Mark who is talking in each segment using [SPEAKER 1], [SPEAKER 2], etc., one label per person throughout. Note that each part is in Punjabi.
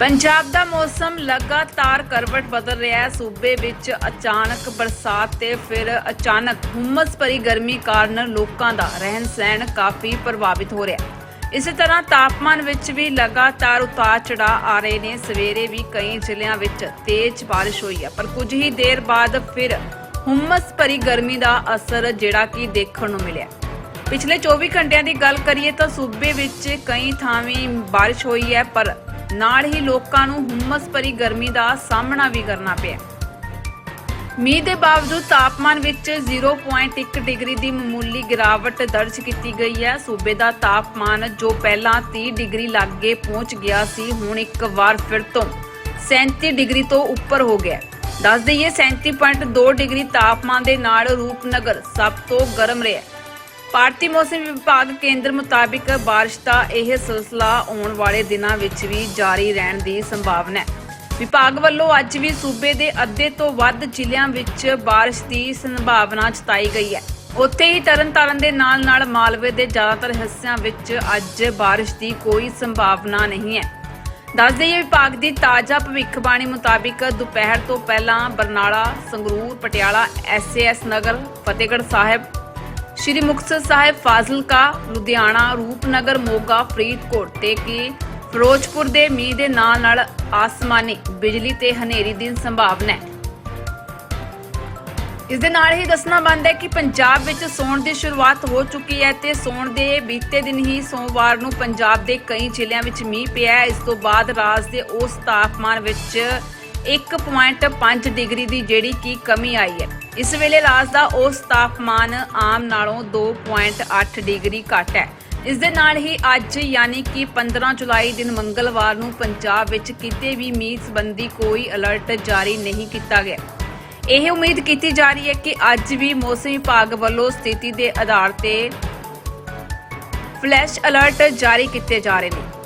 [SPEAKER 1] ਪੰਜਾਬ ਦਾ ਮੌਸਮ ਲਗਾਤਾਰ ਕਰਵਟ ਬਦਲ ਰਿਹਾ ਹੈ। ਸੂਬੇ ਵਿੱਚ ਅਚਾਨਕ ਬਰਸਾਤ ਤੇ ਫਿਰ ਅਚਾਨਕ ਹੁਮਸ ਭਰੀ ਗਰਮੀ ਕਾਰਨ ਲੋਕਾਂ ਦਾ ਰਹਿਣ ਸਹਿਣ ਕਾਫੀ ਪ੍ਰਭਾਵਿਤ ਹੋ ਰਿਹਾ ਹੈ। ਇਸੇ ਤਰ੍ਹਾਂ ਤਾਪਮਾਨ ਵਿੱਚ ਵੀ ਲਗਾਤਾਰ ਉਤਾਰ ਚੜਾਅ ਆ ਰਹੇ ਨੇ। ਸਵੇਰੇ ਵੀ ਕਈ ਜ਼ਿਲ੍ਹਿਆਂ ਵਿੱਚ ਤੇਜ਼ ਬਾਰਿਸ਼ ਹੋਈ ਹੈ, ਪਰ ਕੁਝ ਹੀ ਦੇਰ ਬਾਅਦ ਫਿਰ ਹੁਮਸ ਭਰੀ ਗਰਮੀ ਦਾ ਅਸਰ ਜਿਹੜਾ ਕਿ ਦੇਖਣ ਨੂੰ ਮਿਲਿਆ ਪਿਛਲੇ 24 ਘੰਟਿਆਂ ਦੀ ਗੱਲ ਕਰੀਏ ਤਾਂ ਸੂਬੇ ਵਿੱਚ ਕਈ ਥਾਵੇਂ ਬਾਰਿਸ਼ ਹੋਈ ਹੈ, ਪਰ ਨਾਲ ਹੀ ਲੋਕਾਂ ਨੂੰ ਹੁੰਮਸ ਭਰੀ ਗਰਮੀ ਦਾ ਸਾਹਮਣਾ ਵੀ ਕਰਨਾ ਪਿਆ। ਮੀਂਹ ਦੇ ਬਾਵਜੂਦ ਤਾਪਮਾਨ ਵਿੱਚ 0.1 ਡਿਗਰੀ ਦੀ ਮਾਮੂਲੀ ਗਿਰਾਵਟ ਦਰਜ ਕੀਤੀ ਗਈ ਹੈ। ਸੂਬੇ ਦਾ ਤਾਪਮਾਨ ਜੋ ਪਹਿਲਾਂ 30 ਡਿਗਰੀ ਲਾਗੇ ਪਹੁੰਚ ਗਿਆ ਸੀ, ਹੁਣ ਇੱਕ ਵਾਰ ਫਿਰ ਤੋਂ 37 ਡਿਗਰੀ ਤੋਂ ਉੱਪਰ ਹੋ ਗਿਆ ਹੈ। ਦੱਸ ਦਈਏ 37.2 ਡਿਗਰੀ ਤਾਪਮਾਨ ਦੇ ਨਾਲ ਰੂਪਨਗਰ ਸਭ ਤੋਂ ਗਰਮ ਰਿਹਾ ਭਾਰਤੀ ਮੌਸਮ ਵਿਭਾਗ ਕੇਂਦਰ ਮੁਤਾਬਿਕ ਬਾਰਿਸ਼ ਦਾ ਇਹ ਸਿਲਸਿਲਾ ਆਉਣ ਵਾਲੇ ਦਿਨਾਂ ਵਿੱਚ ਵੀ ਜਾਰੀ ਰਹਿਣ ਦੀ ਸੰਭਾਵਨਾ ਹੈ। ਵਿਭਾਗ ਵੱਲੋਂ ਅੱਜ ਵੀ ਸੂਬੇ ਦੇ ਅੱਧੇ ਤੋਂ ਵੱਧ ਜ਼ਿਲ੍ਹਿਆਂ ਵਿੱਚ ਬਾਰਿਸ਼ ਦੀ ਸੰਭਾਵਨਾ ਜਤਾਈ ਗਈ ਹੈ। ਉੱਥੇ ਹੀ ਤਰਨਤਾਰਨ ਦੇ ਨਾਲ-ਨਾਲ ਮਾਲਵੇ ਦੇ ਜ਼ਿਆਦਾਤਰ ਹਿੱਸਿਆਂ ਵਿੱਚ ਅੱਜ ਬਾਰਿਸ਼ ਦੀ ਕੋਈ ਸੰਭਾਵਨਾ ਨਹੀਂ ਹੈ। ਦੱਸ ਦੇਈਏ ਵਿਭਾਗ ਦੀ ਤਾਜ਼ਾ ਭਵਿੱਖਬਾਣੀ ਮੁਤਾਬਿਕ ਦੁਪਹਿਰ ਤੋਂ ਪਹਿਲਾਂ ਬਰਨਾਲਾ, ਸੰਗਰੂਰ, ਪਟਿਆਲਾ, ਐਸਏਐਸ ਨਗਰ, ਫਤਿਹਗੜ੍ਹ ਸਾਹਿਬ ਸ਼੍ਰੀ ਮੁਕਤਸਰ ਸਾਹਿਬ ਫਾਜ਼ਿਲਕਾ, ਲੁਧਿਆਣਾ, ਰੂਪਨਗਰ, ਮੋਗਾ, ਫਰੀਦਕੋਟ ਤੇ ਕੀ ਫਿਰੋਜ਼ਪੁਰ ਦੇ ਮੀਂਹ ਦੇ ਨਾਲ ਨਾਲ ਆਸਮਾਨੀ ਬਿਜਲੀ ਤੇ ਹਨੇਰੀ ਦੀ ਸੰਭਾਵਨਾ ਹੈ। ਇਸ ਦੇ ਨਾਲ ਹੀ ਦੱਸਣਾ ਬੰਦ ਹੈ ਕਿ ਪੰਜਾਬ ਵਿੱਚ ਸੌਣ ਦੀ ਸ਼ੁਰੂਆਤ ਹੋ ਚੁੱਕੀ ਹੈ ਤੇ ਸੌਣ ਦੇ ਬੀਤੇ ਦਿਨ ਹੀ ਸੋਮਵਾਰ ਨੂੰ ਪੰਜਾਬ ਦੇ ਕਈ ਜ਼ਿਲ੍ਹਿਆਂ ਵਿੱਚ ਮੀਂਹ ਪਿਆ ਇਸ ਤੋਂ ਬਾਅਦ ਰਾਜ ਦੇ ਉਸ ਤਾਪਮਾਨ ਵਿੱਚ 1.5 ਡਿਗਰੀ ਦੀ ਜਿਹੜੀ ਕਿ ਕਮੀ ਆਈ ਹੈ। ਇਸ ਵੇਲੇ ਲਾਸ ਦਾ ਉਸ ਤਾਪਮਾਨ ਆਮ ਨਾਲੋਂ 2.8 ਡਿਗਰੀ ਘੱਟ ਹੈ। ਇਸ ਦੇ ਨਾਲ ਹੀ ਅੱਜ ਯਾਨੀ ਕਿ 15 ਜੁਲਾਈ ਦਿਨ ਮੰਗਲਵਾਰ ਨੂੰ ਪੰਜਾਬ ਵਿੱਚ ਕਿਤੇ ਵੀ ਮੀਂਹ ਸੰਬੰਧੀ ਕੋਈ ਅਲਰਟ ਜਾਰੀ ਨਹੀਂ ਕੀਤਾ ਗਿਆ। ਇਹ ਉਮੀਦ ਕੀਤੀ ਜਾ ਰਹੀ ਹੈ ਕਿ ਅੱਜ ਵੀ ਮੌਸਮ ਵਿਭਾਗ ਵੱਲੋਂ ਸਥਿਤੀ ਦੇ ਆਧਾਰ ਤੇ ਫਲੈਸ਼ ਅਲਰਟ ਜਾਰੀ ਕੀਤੇ ਜਾ ਰਹੇ ਨੇ।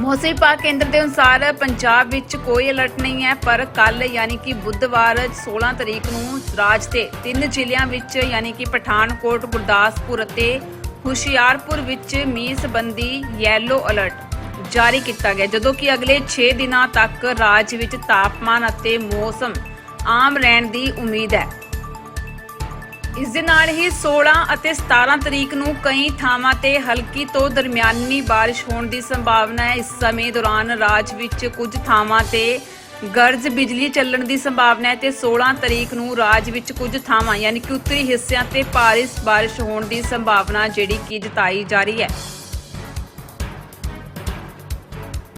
[SPEAKER 1] ਮੌਸਮ ਵਿਭਾਗ ਕੇਂਦਰ ਦੇ ਅਨੁਸਾਰ ਪੰਜਾਬ ਵਿੱਚ ਕੋਈ ਅਲਰਟ ਨਹੀਂ ਹੈ, ਪਰ ਕੱਲ ਯਾਨੀ ਕਿ ਬੁੱਧਵਾਰ 16 ਤਰੀਕ ਨੂੰ ਰਾਜ ਦੇ ਤਿੰਨ ਜ਼ਿਲ੍ਹਿਆਂ ਵਿੱਚ ਯਾਨੀ ਕਿ ਪਠਾਨਕੋਟ, ਗੁਰਦਾਸਪੁਰ ਅਤੇ ਹੁਸ਼ਿਆਰਪੁਰ ਵਿੱਚ ਮੀਂਹ ਸੰਬੰਧੀ ਯੈਲੋ ਅਲਰਟ ਜਾਰੀ ਕੀਤਾ ਗਿਆ, ਜਦੋਂ ਕਿ ਅਗਲੇ 6 ਦਿਨਾਂ ਤੱਕ ਰਾਜ ਵਿੱਚ ਤਾਪਮਾਨ ਅਤੇ ਮੌਸਮ ਆਮ ਰਹਿਣ ਦੀ ਉਮੀਦ ਹੈ। ਇਸ ਦੇ ਨਾਲ ਹੀ 16 ਅਤੇ 17 ਤਰੀਕ ਨੂੰ ਕਈ ਥਾਵਾਂ ਤੇ ਹਲਕੀ ਤੋਂ ਦਰਮਿਆਨੀ ਬਾਰਿਸ਼ ਹੋਣ ਦੀ ਸੰਭਾਵਨਾ ਹੈ। ਇਸ ਸਮੇਂ ਦੌਰਾਨ ਰਾਜ ਵਿੱਚ ਕੁਝ ਥਾਵਾਂ ਤੇ ਗਰਜ ਬਿਜਲੀ ਚੱਲਣ ਦੀ ਸੰਭਾਵਨਾ ਹੈ ਤੇ 16 ਤਰੀਕ ਨੂੰ ਰਾਜ ਵਿੱਚ ਕੁਝ ਥਾਵਾਂ, ਯਾਨੀ ਕਿ ਉੱਤਰੀ ਹਿੱਸਿਆਂ ਤੇ ਭਾਰੀ ਬਾਰਿਸ਼ ਹੋਣ ਦੀ ਸੰਭਾਵਨਾ ਜਿਹੜੀ ਕਿ ਜਤਾਈ ਜਾ ਰਹੀ ਹੈ।